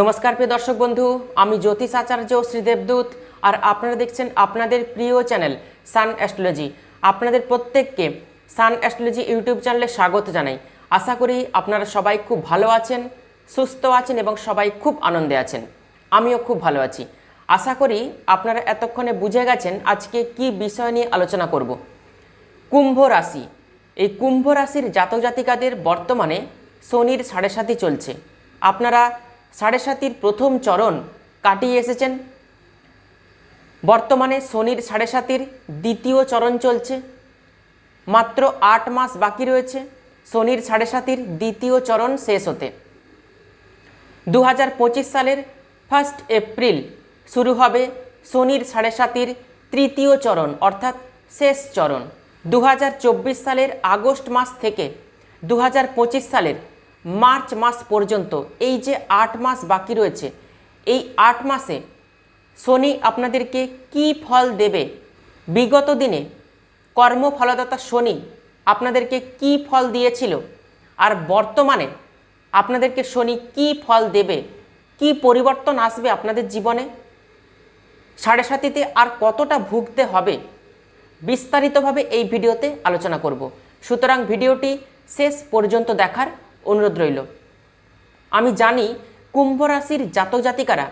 নমস্কার প্রিয় দর্শক বন্ধু, আমি জ্যোতিষ আচার্য শ্রীদেবদূত আর আপনারা দেখছেন আপনাদের প্রিয় চ্যানেল সান অ্যাস্ট্রোলজি। আপনাদের প্রত্যেককে সান অ্যাস্ট্রোলজি ইউটিউব চ্যানেলে স্বাগত জানাই। আশা করি আপনারা সবাই খুব ভালো আছেন, সুস্থ আছেন এবং সবাই খুব আনন্দে আছেন। আমিও খুব ভালো আছি। আশা করি আপনারা এতক্ষণে বুঝে গেছেন আজকে কি বিষয় নিয়ে আলোচনা করব। কুম্ভ রাশি। এই কুম্ভ রাশির জাতক জাতিকাদের বর্তমানে শনির সাড়ে সাতি চলছে। আপনারা সাড়ে সাতির প্রথম চরণ কাটিয়ে এসেছেন। বর্তমানে শনির সাড়ে সাতির দ্বিতীয় চরণ চলছে। মাত্র আট মাস বাকি রয়েছে, শনির সাড়ে সাতির দ্বিতীয় চরণ শেষ হতে। দু হাজার পঁচিশ সালের ফার্স্ট এপ্রিল শুরু হবে শনির সাড়ে সাতির তৃতীয় চরণ, অর্থাৎ শেষ চরণ। দু হাজার চব্বিশ সালের আগস্ট মাস থেকে দু হাজার পঁচিশ সালের মার্চ মাস পর্যন্ত। এই যে আট মাস বাকি রয়েছে, এই আট মাসে শনি আপনাদেরকে কি ফল দেবে? বিগত দিনে কর্মফলদাতা শনি আপনাদেরকে কি ফল দিয়েছিল? আর বর্তমানে আপনাদেরকে শনি কি ফল দেবে? কি পরিবর্তন আসবে আপনাদের জীবনে? সাড়ে সাতিতে আর কতটা ভুগতে হবে? বিস্তারিতভাবে এই ভিডিওতে আলোচনা করব। সুতরাং ভিডিওটি শেষ পর্যন্ত দেখার অনুরোধ রইল। আমি জানি কুম্ভ রাশির জাতক জাতিকারা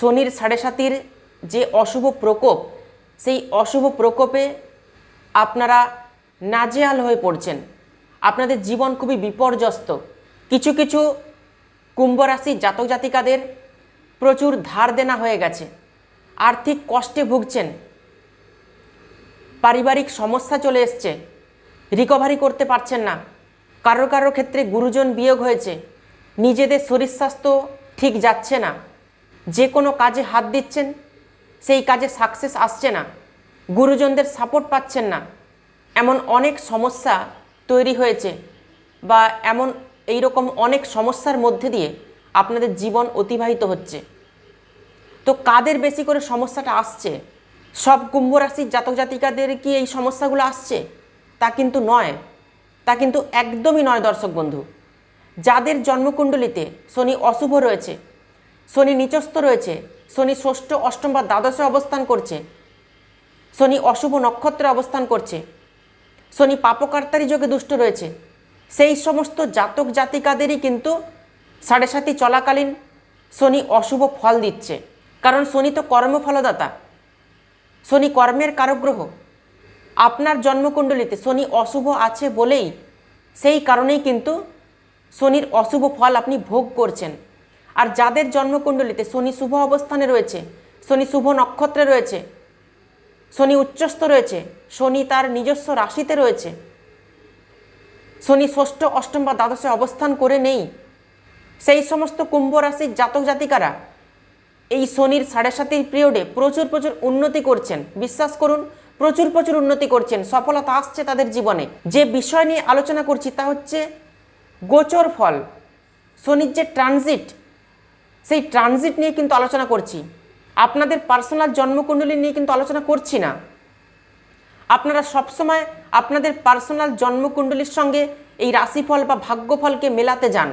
শনির সাড়ে সাতির যে অশুভ প্রকোপ, সেই অশুভ প্রকোপে আপনারা নাজেহাল হয়ে পড়ছেন। আপনাদের জীবন খুবই বিপর্যস্ত। কিছু কিছু কুম্ভ রাশির জাতক জাতিকাদের প্রচুর ধার দেনা হয়ে গেছে। আর্থিক কষ্টে ভুগছেন। পারিবারিক সমস্যা চলে এসছে। রিকভারি করতে পারছেন না। কারোর কারোর ক্ষেত্রে গুরুজন বিয়োগ হয়েছে, নিজেদের শরীর স্বাস্থ্য ঠিক যাচ্ছে না, যে কোনো কাজে হাত দিচ্ছেন, সেই কাজে সাকসেস আসছে না, গুরুজনদের সাপোর্ট পাচ্ছেন না, এমন অনেক সমস্যা তৈরি হয়েছে বা এমন এই রকম অনেক সমস্যার মধ্যে দিয়ে আপনাদের জীবন অতিবাহিত হচ্ছে। তো কাদের বেশি করে সমস্যাটা আসছে? সব কুম্ভ রাশির জাতক জাতিকাদের কি এই সমস্যাগুলো আসছে? তা কিন্তু নয়। তা কিন্তু একদমই নয়, দর্শক বন্ধু। যাদের জন্মকুণ্ডলিতে শনি অশুভ রয়েছে, শনি নিচস্থ রয়েছে, শনি ষষ্ঠ, অষ্টম বা দ্বাদশে অবস্থান করছে, শনি অশুভ নক্ষত্রে অবস্থান করছে, শনি পাপকার্তারি যোগে দুষ্ট রয়েছে, সেই সমস্ত জাতক জাতিকাদেরই কিন্তু সাড়ে সাতি চলাকালীন শনি অশুভ ফল দিচ্ছে। কারণ শনি তো কর্মফলদাতা। শনি কর্মের কারগ্রহ। আপনার জন্মকুণ্ডলিতে শনি অশুভ আছে বলেই, সেই কারণেই কিন্তু শনির অশুভ ফল আপনি ভোগ করছেন। আর যাদের জন্মকুণ্ডলিতে শনি শুভ অবস্থানে রয়েছে, শনি শুভ নক্ষত্রে রয়েছে, শনি উচ্চস্থ রয়েছে, শনি তার নিজস্ব রাশিতে রয়েছে, শনি ষষ্ঠ, অষ্টম বা দ্বাদশে অবস্থান করে নেই, সেই সমস্ত কুম্ভ রাশির জাতক জাতিকারা এই শনির সাড়ে সাতির পিরিয়ডে প্রচুর প্রচুর উন্নতি করছেন। বিশ্বাস করুন প্রচুর প্রচুর উন্নতি করছেন, সফলতা আসছে তাদের জীবনে। যে বিষয় নিয়ে আলোচনা করছি তা হচ্ছে গোচর ফল, শনির যে ট্রানজিট, সেই ট্রানজিট নিয়ে কিন্তু আলোচনা করছি। আপনাদের পার্সোনাল জন্মকুণ্ডলী নিয়ে কিন্তু আলোচনা করছি না। আপনারা সবসময় আপনাদের পার্সোনাল জন্মকুণ্ডলীর সঙ্গে এই রাশিফল বা ভাগ্যফলকে মেলাতে যান।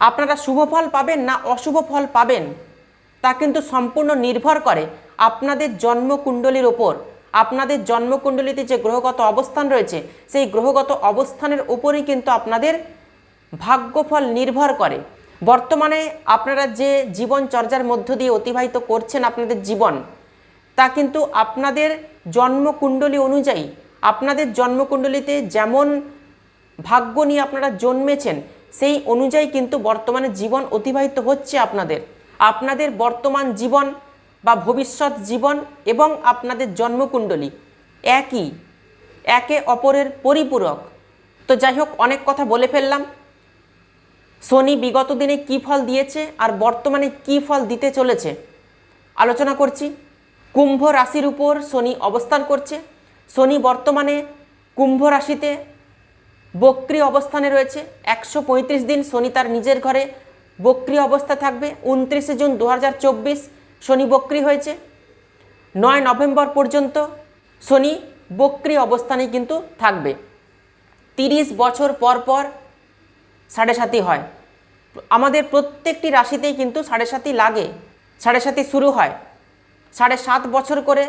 আপনারা শুভ ফল পাবেন না অশুভ ফল পাবেন, তা কিন্তু সম্পূর্ণ নির্ভর করে আপনাদের জন্মকুণ্ডলীর ওপর। আপনাদের জন্মকুণ্ডলিতে যে গ্রহগত অবস্থান রয়েছে, সেই গ্রহগত অবস্থানের ওপরেই কিন্তু আপনাদের ভাগ্যফল নির্ভর করে। বর্তমানে আপনারা যে জীবন চর্যার মধ্য দিয়ে অতিবাহিত করছেন আপনাদের জীবন, তা কিন্তু আপনাদের জন্মকুণ্ডলী অনুযায়ী, আপনাদের জন্মকুণ্ডলিতে যেমন ভাগ্য নিয়ে আপনারা জন্মেছেন, সেই অনুযায়ী কিন্তু বর্তমানে জীবন অতিবাহিত হচ্ছে আপনাদের। আপনাদের বর্তমান জীবন বা ভবিষ্যৎ জীবন এবং আপনাদের জন্মকুণ্ডলী একই, একে অপরের পরিপূরক। তো যাই হোক, অনেক কথা বলে ফেললাম। শনি বিগত দিনে কী ফল দিয়েছে আর বর্তমানে কী ফল দিতে চলেছে? আলোচনা করছি। কুম্ভ রাশির উপর শনি অবস্থান করছে। শনি বর্তমানে কুম্ভ রাশিতে বক্রি অবস্থানে রয়েছে। একশো পঁয়ত্রিশ দিন শনি তার নিজের ঘরে বক্রি অবস্থা থাকবে। উনত্রিশে জুন দু হাজার চব্বিশ শনি বক্রি হয়েছে। নয় নভেম্বর পর্যন্ত শনি বক্রি অবস্থানে কিন্তু থাকবে। তিরিশ বছর পর পর সাড়ে সাতি হয়। আমাদের প্রত্যেকটি রাশিতেই কিন্তু সাড়ে সাতি লাগে। সাড়ে সাতি শুরু হয়। সাড়ে সাত বছর করে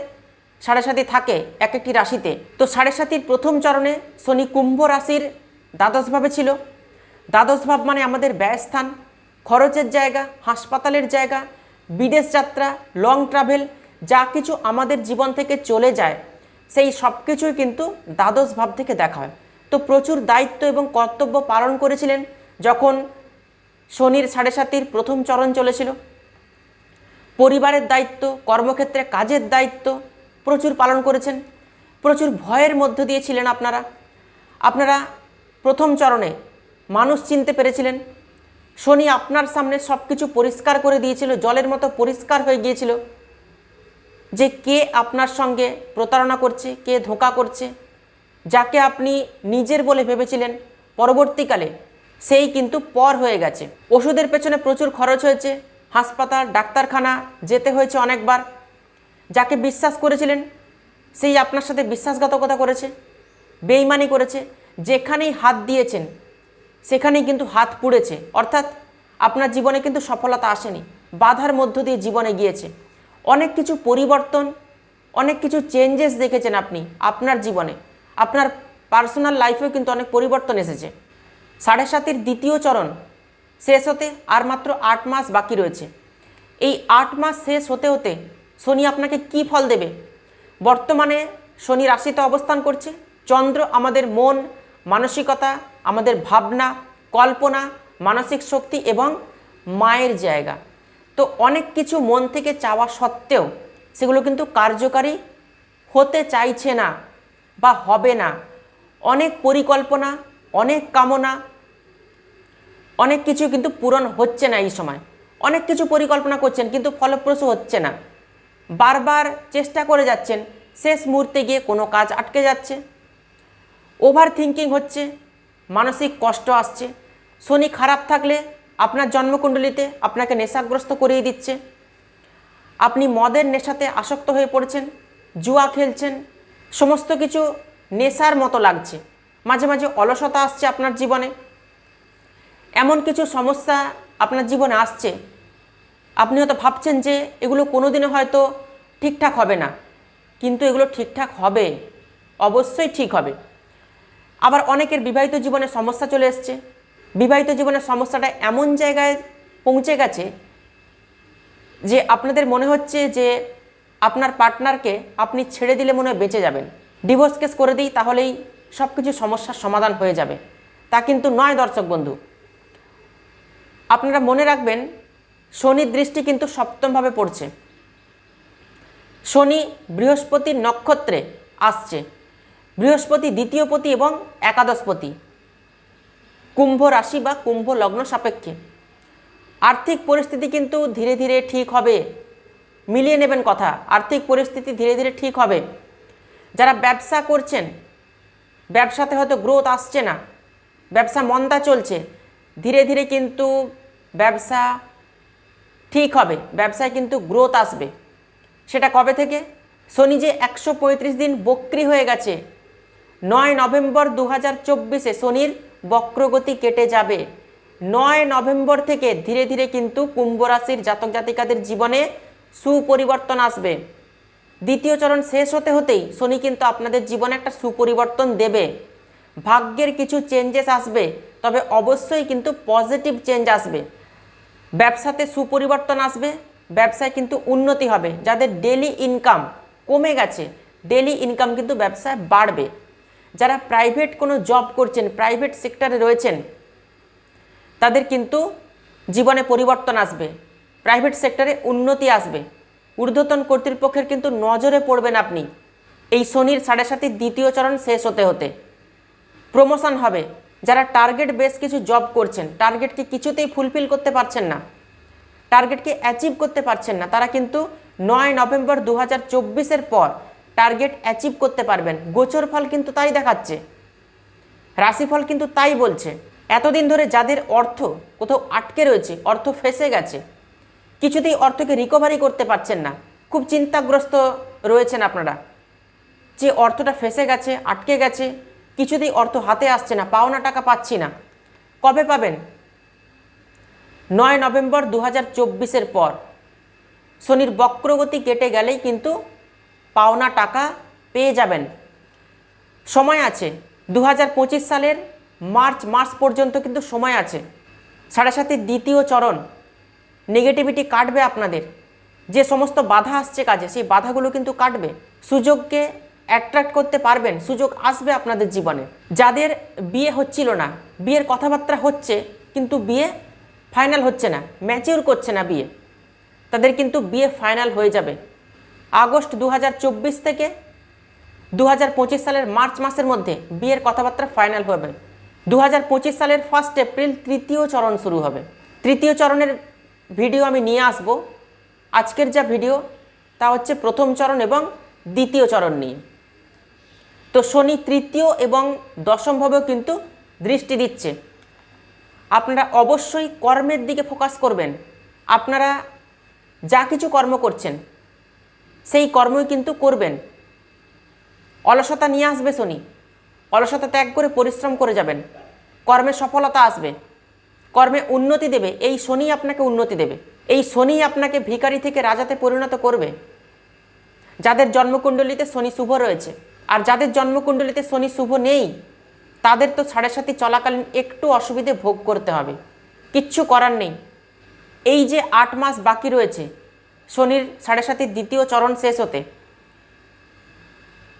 সাড়ে সাতি থাকে এক একটি রাশিতে। তো সাড়ে সাতির প্রথম চরণে শনি কুম্ভ রাশির দ্বাদশভাবে ছিল। দ্বাদশ ভাব মানে আমাদের ব্যয়স্থান, খরচের জায়গা, হাসপাতালের জায়গা বিদেশ যাত্রা লং ট্রাভেল যা কিছু আমাদের জীবন থেকে চলে যায়, সেই সব কিছুই কিন্তু দ্বাদশ ভাব থেকে দেখা হয়। তো প্রচুর দায়িত্ব এবং কর্তব্য পালন করেছিলেন যখন শনির সাড়ে সাতির প্রথম চরণ চলেছিল। পরিবারের দায়িত্ব, কর্মক্ষেত্রে কাজের দায়িত্ব প্রচুর পালন করেছেন। প্রচুর ভয়ের মধ্য দিয়ে ছিলেন আপনারা। আপনারা প্রথম চরণে মানুষ চিনতে পেরেছিলেন শনি আপনার সামনে সব কিছু পরিষ্কার করে দিয়েছিল, জলের মতো পরিষ্কার হয়ে গিয়েছিল। যে কে আপনার সঙ্গে প্রতারণা করছে, কে ধোঁকা করছে, যাকে আপনি নিজের বলে ভেবেছিলেন, পরবর্তীকালে সেই কিন্তু পর হয়ে গেছে। ওষুধের পেছনে প্রচুর খরচ হয়েছে, হাসপাতাল, ডাক্তারখানা, যেতে হয়েছে অনেকবার। যাকে বিশ্বাস করেছিলেন, সেই আপনার সাথে বিশ্বাসঘাতকতা করেছে, বেইমানি করেছে, যেখানেই হাত দিয়েছেন সেখানেই কিন্তু হাত পুড়েছে। অর্থাৎ আপনার জীবনে কিন্তু সফলতা আসেনি। বাধার মধ্য দিয়ে জীবনে গিয়েছে। অনেক কিছু পরিবর্তন, অনেক কিছু চেঞ্জেস দেখেছেন আপনি, আপনার জীবনে। আপনার পার্সোনাল লাইফেও কিন্তু অনেক পরিবর্তন এসেছে। সাড়ে সাতের দ্বিতীয় চরণ শেষ হতে আর মাত্র আট মাস বাকি রয়েছে। এই আট মাস শেষ হতে হতে শনি আপনাকে কি ফল দেবে? বর্তমানে শনি রাশিতে অবস্থান করছে। চন্দ্র আমাদের মন, মানসিকতা আমাদের ভাবনা, কল্পনা, মানসিক শক্তি এবং মায়ের জায়গা। তো অনেক কিছু মন থেকে চাওয়া সত্ত্বেও সেগুলো কিন্তু কার্যকারী হতে চাইছে না বা হবে না। অনেক পরিকল্পনা, অনেক কামনা, অনেক কিছু কিন্তু পূরণ হচ্ছে না এই সময়। অনেক কিছু পরিকল্পনা করছেন কিন্তু ফলপ্রসূ হচ্ছে না। বারবার চেষ্টা করে যাচ্ছেন, শেষ মুহূর্তে গিয়ে কোনো কাজ আটকে যাচ্ছে। ওভার থিঙ্কিং হচ্ছে মানসিক কষ্ট আসছে, শনি খারাপ থাকলে আপনার জন্মকুণ্ডলিতে আপনাকে নেশাগ্রস্ত করিয়ে দিচ্ছে। আপনি মদের নেশাতে আসক্ত হয়ে পড়েছেন, জুয়া খেলছেন, সমস্ত কিছু নেশার মতো লাগছে। মাঝে মাঝে অলসতা আসছে আপনার জীবনে। এমন কিছু সমস্যা আপনার জীবনে আসছে। আপনি হয়তো ভাবছেন যে এগুলো কোনোদিনও হয়তো ঠিকঠাক হবে না, কিন্তু এগুলো ঠিকঠাক হবে, অবশ্যই ঠিক হবে। আবার অনেকের বিবাহিত জীবনে সমস্যা চলে এসছে। বিবাহিত জীবনের সমস্যাটা এমন জায়গায় পৌঁছে গেছে যে আপনাদের মনে হচ্ছে যে আপনার পার্টনারকে আপনি ছেড়ে দিলে মনে হয় বেঁচে যাবেন। ডিভোর্স কেস করে দিই তাহলেই সব কিছু সমস্যার সমাধান হয়ে যাবে। তা কিন্তু নয় দর্শক বন্ধু। আপনারা মনে রাখবেন, শনির দৃষ্টি কিন্তু সপ্তমভাবে পড়ছে। শনি বৃহস্পতির নক্ষত্রে আসছে। বৃহস্পতি, দ্বিতীয়পতি এবং একাদশপতি। কুম্ভ রাশি বা কুম্ভ লগ্ন সাপেক্ষে। আর্থিক পরিস্থিতি কিন্তু ধীরে ধীরে ঠিক হবে। মিলিয়ে নেবেন কথা, আর্থিক পরিস্থিতি ধীরে ধীরে ঠিক হবে। যারা ব্যবসা করছেন, ব্যবসাতে হয়তো গ্রোথ আসছে না, ব্যবসা মন্দা চলছে, ধীরে ধীরে কিন্তু ব্যবসা ঠিক হবে, ব্যবসায় কিন্তু গ্রোথ আসবে। সেটা কবে থেকে? শনি যে একশো পঁয়ত্রিশ দিন বক্রি হয়ে গেছে নয় নভেম্বর দু হাজার চব্বিশে শনির বক্রগতি কেটে যাবে। নয় নভেম্বর থেকে ধীরে ধীরে কিন্তু কুম্ভ রাশির জাতক জাতিকাদের জীবনে সুপরিবর্তন আসবে। দ্বিতীয় চরণ শেষ হতে হতেই শনি কিন্তু আপনাদের জীবনে একটা সুপরিবর্তন দেবে। ভাগ্যের কিছু চেঞ্জেস আসবে, তবে অবশ্যই কিন্তু পজিটিভ চেঞ্জ আসবে। ব্যবসাতে সুপরিবর্তন আসবে, ব্যবসায় কিন্তু উন্নতি হবে। যাদের ডেলি ইনকাম কমে গেছে ডেলি ইনকাম কিন্তু ব্যবসায় বাড়বে। যারা প্রাইভেট কোনো জব করছেন প্রাইভেট সেক্টরে রয়েছেন, তাদের কিন্তু জীবনে পরিবর্তন আসবে। প্রাইভেট সেক্টরে উন্নতি আসবে। ঊর্ধ্বতন কর্তৃপক্ষের কিন্তু নজরে পড়বেন আপনি। এই শনির সাড়ে সাতির দ্বিতীয় চরণ শেষ হতে হতে। প্রমোশন হবে। যারা টার্গেট বেস কিছু জব করছেন টার্গেটকে কিছুতেই ফুলফিল করতে পারছেন না। টার্গেটকে অ্যাচিভ করতে পারছেন না। তারা কিন্তু নয় নভেম্বর দু হাজার পর টার্গেট অ্যাচিভ করতে পারবেন। গোচর ফল কিন্তু তাই দেখাচ্ছে। রাশিফল কিন্তু তাই বলছে। এতদিন ধরে যাদের অর্থ কোথাও আটকে রয়েছে, অর্থ ফেসে গেছে, কিছুতেই অর্থকে রিকভারি করতে পারছেন না। খুব চিন্তাগ্রস্ত রয়েছেন আপনারা। যে অর্থটা ফেসে গেছে, আটকে গেছে, কিছুতেই অর্থ হাতে আসছে না, পাওনা টাকা পাচ্ছি না। কবে পাবেন? নয় নভেম্বর দু হাজার পর। শনির বক্রগতি কেটে গেলেই কিন্তু পাওনা টাকা পেয়ে যাবেন। সময় আছে। দু হাজার পঁচিশ সালের মার্চ মাস পর্যন্ত কিন্তু সময় আছে। সাড়ে সাথে দ্বিতীয় চরণ। নেগেটিভিটি কাটবে আপনাদের। যে সমস্ত বাধা আসছে কাজে, সেই বাধাগুলো কিন্তু কাটবে। সুযোগকে অ্যাট্রাক্ট করতে পারবেন। সুযোগ আসবে আপনাদের জীবনে। যাদের বিয়ে হচ্ছিল না, বিয়ের কথাবার্তা হচ্ছে, কিন্তু বিয়ে ফাইনাল হচ্ছে না ম্যাচিওর করছে না বিয়ে, তাদের কিন্তু বিয়ে ফাইনাল হয়ে যাবে। আগস্ট দু হাজার চব্বিশ থেকে দু হাজার পঁচিশ সালের মার্চ মাসের মধ্যে বিয়ের কথাবার্তা ফাইনাল হবে। দু হাজার পঁচিশ সালের ফার্স্ট এপ্রিল তৃতীয় চরণ শুরু হবে। তৃতীয় চরণের ভিডিও আমি নিয়ে আসব। আজকের যা ভিডিও, তা হচ্ছে প্রথম চরণ এবং দ্বিতীয় চরণ নিয়ে। তো শনি তৃতীয় এবং দশমভাবেও কিন্তু দৃষ্টি দিচ্ছে। আপনারা অবশ্যই কর্মের দিকে ফোকাস করবেন। আপনারা যা কিছু কর্ম করছেন সেই কর্মই কিন্তু করবেন। অলসতা নিয়ে আসবে শনি। অলসতা ত্যাগ করে পরিশ্রম করে যাবেন। কর্মে সফলতা আসবে। কর্মে উন্নতি দেবে। এই শনি আপনাকে উন্নতি দেবে। এই শনি আপনাকে ভিকারি থেকে রাজাতে পরিণত করবে। যাদের জন্মকুণ্ডলিতে শনি শুভ রয়েছে, আর যাদের জন্মকুণ্ডলিতে শনি শুভ নেই, তাদের তো সাড়ে সাথে চলাকালীন একটু অসুবিধে ভোগ করতে হবে। কিচ্ছু করার নেই। এই যে আট মাস বাকি রয়েছে শনির সাড়ে সাথে দ্বিতীয় চরণ শেষ হতে।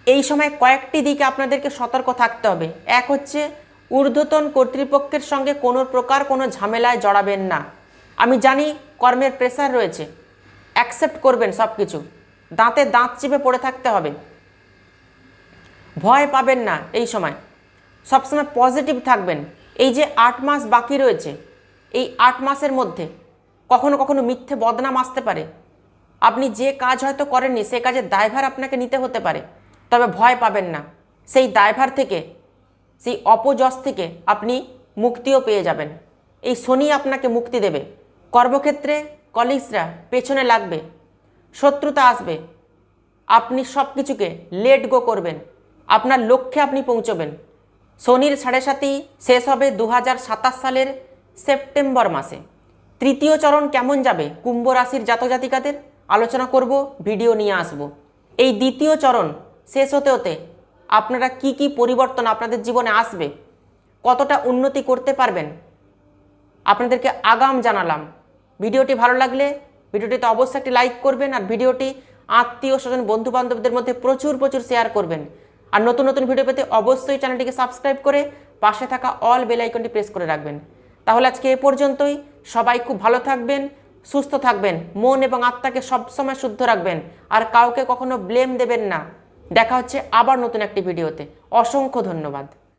এই সময় কয়েকটি দিকে আপনাদেরকে সতর্ক থাকতে হবে। এক হচ্ছে, ঊর্ধ্বতন কর্তৃপক্ষের সঙ্গে কোনো প্রকার কোনো ঝামেলায় জড়াবেন না। আমি জানি কর্মের প্রেসার রয়েছে। অ্যাকসেপ্ট করবেন সব কিছু দাঁতে দাঁত চিপে পড়ে থাকতে হবে। ভয় পাবেন না এই সময়। সবসময় পজিটিভ থাকবেন। এই যে আট মাস বাকি রয়েছে, এই আট মাসের মধ্যে কখনো কখনো মিথ্যে বদনাম আসতে পারে। আপনি যে কাজ হয়তো করেননি, সে কাজের দায়ভার আপনাকে নিতে হতে পারে। তবে ভয় পাবেন না। সেই দায়ভার থেকে, সেই অপযশ থেকে আপনি মুক্তিও পেয়ে যাবেন। এই শনি আপনাকে মুক্তি দেবে। কর্মক্ষেত্রে কলিগসরা পেছনে লাগবে, শত্রুতা আসবে। আপনি সব কিছুকে লেট গো করবেন। আপনার লক্ষ্যে আপনি পৌঁছবেন। শনির সাড়ে সাতই শেষ হবে দু হাজার সাতাশ সালের সেপ্টেম্বর মাসে। তৃতীয় চরণ কেমন যাবে? কুম্ভ রাশির জাতক জাতিকাদের আলোচনা করব, ভিডিও নিয়ে আসব। এই দ্বিতীয় চরণ শেষ হতে হতে আপনারা কি কি পরিবর্তন আপনাদের জীবনে আসবে? কতটা উন্নতি করতে পারবেন? আপনাদেরকে আগাম জানালাম। ভিডিওটি ভালো লাগলে ভিডিওটিতে অবশ্যই একটি লাইক করবেন আর ভিডিওটি আত্মীয় স্বজন বন্ধু বান্ধবদের মধ্যে প্রচুর প্রচুর শেয়ার করবেন। আর নতুন নতুন ভিডিও পেতে অবশ্যই চ্যানেলটিকে সাবস্ক্রাইব করে পাশে থাকা অল বেল আইকনটি প্রেস করে রাখবেন। তাহলে আজকে এ পর্যন্তই। সবাই খুব ভালো থাকবেন। সুস্থ থাকবেন, মন এবং আত্মাকে সবসময় শুদ্ধ রাখবেন, আর কাউকে কখনো ব্লেম দেবেন না। দেখা হচ্ছে আবার নতুন একটি ভিডিওতে অসংখ্য ধন্যবাদ।